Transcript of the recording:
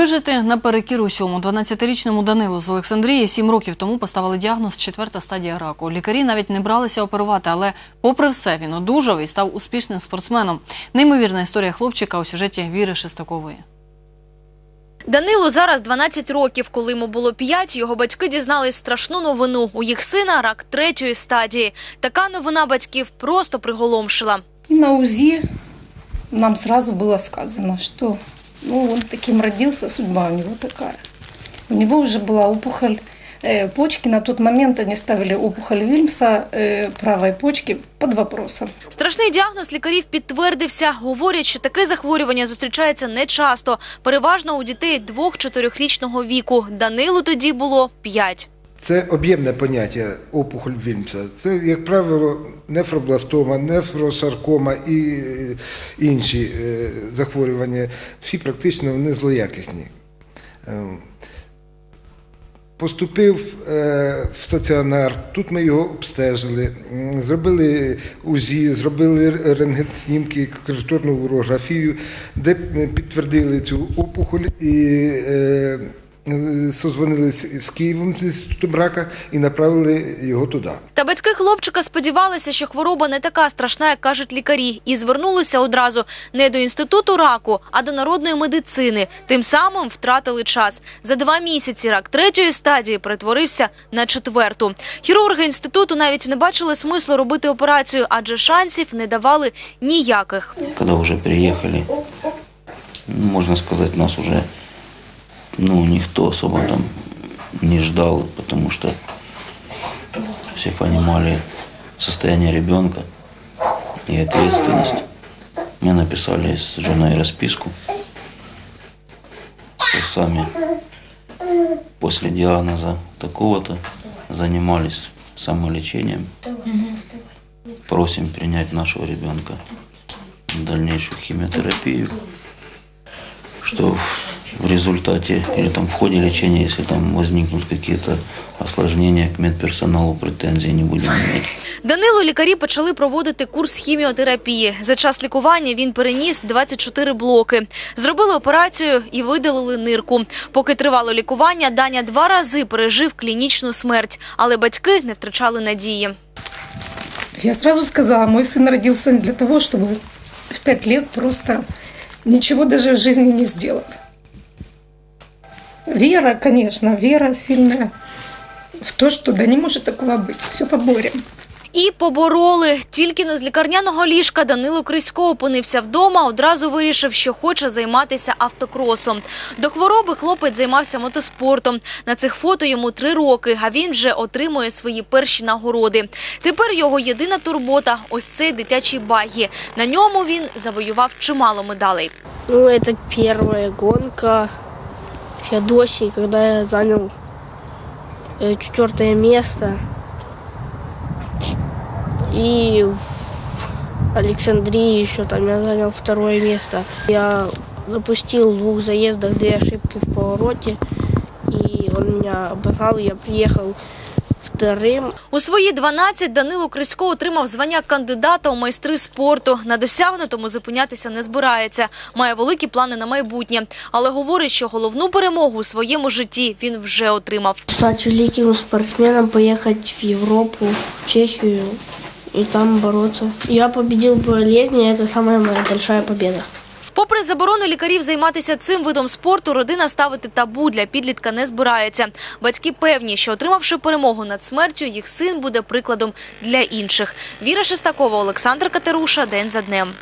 Вижити наперекір усьому 12-річному Данилу з Олександрії сім років тому поставили діагноз четверта стадія раку. Лікарі навіть не бралися оперувати, але попри все він одужав і став успішним спортсменом. Неймовірна історія хлопчика у сюжеті Віри Шестакової. Данилу зараз 12 років. Коли йому було 5, його батьки дізнались страшну новину. У їх сина рак третьої стадії. Така новина батьків просто приголомшила. И на УЗИ нам сразу было сказано, что ну, он таким родился, судьба у него такая. У него уже была опухоль э, почки. На тот момент они ставили опухоль Вильмса э, правой почки под вопросом. Страшний діагноз лікарів підтвердився. Говорять, що таке захворювання зустрічається нечасто. Переважно у дітей 2-4-річного віку. Данилу тоді було 5. Це об'ємне поняття опухоль Вільмса. Це, як правило, нефробластома, нефросаркома і е, інші е, захворювання. Всі практично вони злоякісні. Е, Поступив в стаціонар, тут ми його обстежили, зробили УЗІ, зробили рентген-снімки, екскреторну урографію, де підтвердили цю опухоль і е, е, з Києвом з інститутом рака і направили його туди. Та батьки хлопчика сподівалися, що хвороба не така страшна, як кажуть лікарі, і звернулися одразу не до інституту раку, а до народної медицини. Тим самим втратили час. За два місяці рак третьої стадії перетворився на четверту. Хірурги інституту навіть не бачили смислу робити операцію, адже шансів не давали ніяких. когда уже приехали, ну, можно сказать, нас уже ну, никто особо там не ждал, потому что все понимали состояние ребенка и ответственность. Мы написали с женой расписку, что сами после диагноза такого-то занимались самолечением. Просим принять нашего ребенка дальнейшую химиотерапию, что результате или там в ходе лечения, если там возникнут какие-то осложнения к медперсоналу, претензий не будем иметь. Данилу лікарі почали проводити курс хіміотерапії. За час лікування він переніс 24 блоки. Зробили операцію і видалили нирку. Поки тривало лікування, Даня два рази пережив клінічну смерть, але батьки не втрачали надії. Я сразу сказала, мой сын родился не для того, чтобы в пять лет просто ничего даже в жизни не сделать. Вера, конечно, вера сильная в то, что да не может такого быть. Все поборем. І побороли. Тільки но з лікарняного ліжка Данило Крисько опинився вдома, одразу вирішив, що хоче займатися автокросом. До хвороби хлопець займався мотоспортом. На цих фото йому три роки, а він вже отримує свої перші нагороди. Тепер його єдина турбота – ось цей дитячий багі. На ньому він завоював чимало медалей. Ну, это первая гонка Феодосии, когда я занял э, четвертое место. И в Александрии еще там я занял второе место. Я допустил в двух заездах две ошибки в повороте, и он меня обогнал, я приехал вторым. У свої 12 Данило Крисько отримав звання кандидата у майстри спорту. На досягнутому зупинятися не збирається. Має великі плани на майбутнє. Але говорить, що головну перемогу у своєму житті він вже отримав. Стать великим спортсменом, поехать в Европу, в Чехию и там бороться. Я победил болезни, это самая моя большая победа. Попри заборону лікарів займатися цим видом спорту, родина ставити табу для підлітка не збирається. Батьки певні, що отримавши перемогу над смертю, їх син буде прикладом для інших. Віра Шестакова, Олександр Катеруша. День за днем.